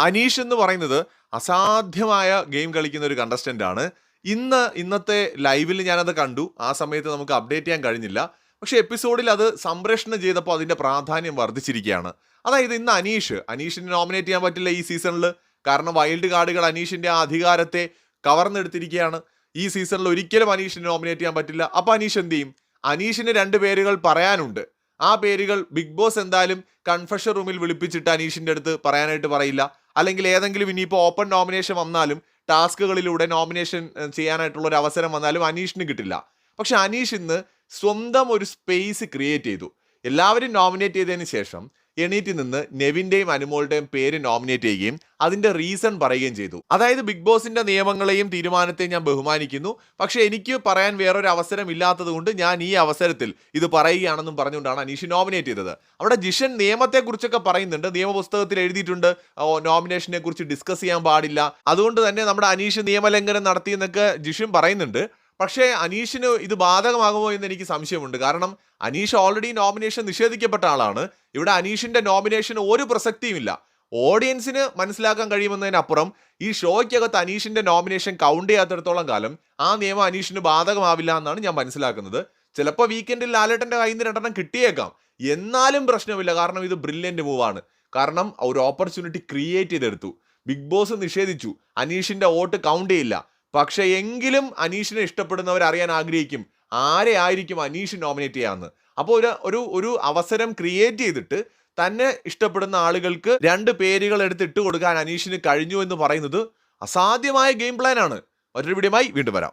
അനീഷ് എന്ന് പറയുന്നത് അസാധ്യമായ ഗെയിം കളിക്കുന്ന ഒരു കണ്ടസ്റ്റന്റ് ആണ്. ഇന്ന് ഇന്നത്തെ ലൈവിൽ ഞാനത് കണ്ടു. ആ സമയത്ത് നമുക്ക് അപ്ഡേറ്റ് ചെയ്യാൻ കഴിഞ്ഞില്ല. പക്ഷെ എപ്പിസോഡിൽ അത് സംപ്രേഷണം ചെയ്തപ്പോൾ അതിന്റെ പ്രാധാന്യം വർദ്ധിച്ചിരിക്കുകയാണ്. അതായത് ഇന്ന് അനീഷ് അനീഷിനെ നോമിനേറ്റ് ചെയ്യാൻ പറ്റില്ല ഈ സീസണിൽ കാരണം വൈൽഡ് കാർഡുകൾ അനീഷിന്റെ ആ അധികാരത്തെ കവർന്നെടുത്തിരിക്കുകയാണ്. ഈ സീസണിൽ ഒരിക്കലും അനീഷിനെ നോമിനേറ്റ് ചെയ്യാൻ പറ്റില്ല. അപ്പോൾ അനീഷ് എന്ത് ചെയ്യും? അനീഷിന് രണ്ട് പേരുകൾ പറയാനുണ്ട്. ആ പേരുകൾ ബിഗ് ബോസ് എന്തായാലും കൺഫഷൻ റൂമിൽ വിളിപ്പിച്ചിട്ട് അനീഷിന്റെ അടുത്ത് പറയാനായിട്ട് പറയില്ല. അല്ലെങ്കിൽ ഏതെങ്കിലും ഇനിയിപ്പോൾ ഓപ്പൺ നോമിനേഷൻ വന്നാലും ടാസ്കുകളിലൂടെ നോമിനേഷൻ ചെയ്യാനായിട്ടുള്ള ഒരു അവസരം വന്നാലും അനീഷിന് കിട്ടില്ല. പക്ഷെ അനീഷ് ഇന്ന് സ്വന്തം ഒരു സ്പേസ് ക്രിയേറ്റ് ചെയ്തു. എല്ലാവരും നോമിനേറ്റ് ചെയ്തതിന് ശേഷം എണീറ്റ് നിന്ന് നെവിന്റെയും അനുമോളുടെയും പേര് നോമിനേറ്റ് ചെയ്യുകയും അതിന്റെ റീസൺ പറയുകയും ചെയ്തു. അതായത് ബിഗ് ബോസിന്റെ നിയമങ്ങളെയും തീരുമാനത്തെയും ഞാൻ ബഹുമാനിക്കുന്നു. പക്ഷേ എനിക്ക് പറയാൻ വേറൊരു അവസരം ഇല്ലാത്തതുകൊണ്ട് ഞാൻ ഈ അവസരത്തിൽ ഇത് പറയുകയാണെന്നും പറഞ്ഞുകൊണ്ടാണ് അനീഷ് നോമിനേറ്റ് ചെയ്തത്. അവിടെ ജിഷൻ നിയമത്തെക്കുറിച്ചൊക്കെ പറയുന്നുണ്ട്. നിയമപുസ്തകത്തിൽ എഴുതിയിട്ടുണ്ട്. നോമിനേഷനെ കുറിച്ച് ഡിസ്കസ് ചെയ്യാൻ പാടില്ല. അതുകൊണ്ട് തന്നെ നമ്മുടെ അനീഷ് നിയമലംഘനം നടത്തിയെന്നൊക്കെ ജിഷൻ പറയുന്നുണ്ട്. പക്ഷേ അനീഷിന് ഇത് ബാധകമാകുമോ എന്ന് എനിക്ക് സംശയമുണ്ട്. കാരണം അനീഷ് ഓൾറെഡി നോമിനേഷൻ നിഷേധിക്കപ്പെട്ട ആളാണ്. ഇവിടെ അനീഷിന്റെ നോമിനേഷന് ഒരു പ്രസക്തിയുമില്ല. ഓഡിയൻസിന് മനസ്സിലാക്കാൻ കഴിയുമെന്നതിനപ്പുറം ഈ ഷോയ്ക്കകത്ത് അനീഷിന്റെ നോമിനേഷൻ കൗണ്ട് ചെയ്യാത്തിടത്തോളം കാലം ആ നിയമം അനീഷിന് ബാധകമാവില്ല എന്നാണ് ഞാൻ മനസ്സിലാക്കുന്നത്. ചിലപ്പോൾ വീക്കെൻഡിൽ ലാലേട്ടന്റെ കയ്യിൽ നിന്ന് രണ്ടെണ്ണം കിട്ടിയേക്കാം. എന്നാലും പ്രശ്നമില്ല. കാരണം ഇത് ബ്രില്യന്റ് മൂവാണ് കാരണം ഒരു ഓപ്പർച്യൂണിറ്റി ക്രിയേറ്റ് ചെയ്തെടുത്തു. ബിഗ് ബോസ് നിഷേധിച്ചു. അനീഷിന്റെ വോട്ട് കൗണ്ട് ചെയ്യില്ല. പക്ഷെ എങ്കിലും അനീഷിനെ ഇഷ്ടപ്പെടുന്നവർ അറിയാൻ ആഗ്രഹിക്കും ആരെ ആയിരിക്കും അനീഷ് നോമിനേറ്റ് ചെയ്യാന്ന് അപ്പോൾ ഒരു ഒരു ഒരു അവസരം ക്രിയേറ്റ് ചെയ്തിട്ട് തന്നെ ഇഷ്ടപ്പെടുന്ന ആളുകൾക്ക് രണ്ട് പേരുകൾ എടുത്ത് ഇട്ട് കൊടുക്കാൻ അനീഷിന് കഴിഞ്ഞു എന്ന് പറയുന്നത് അസാധ്യമായ ഗെയിം പ്ലാനാണ് മറ്റൊരു വീഡിയോമായി വീണ്ടും വരാം.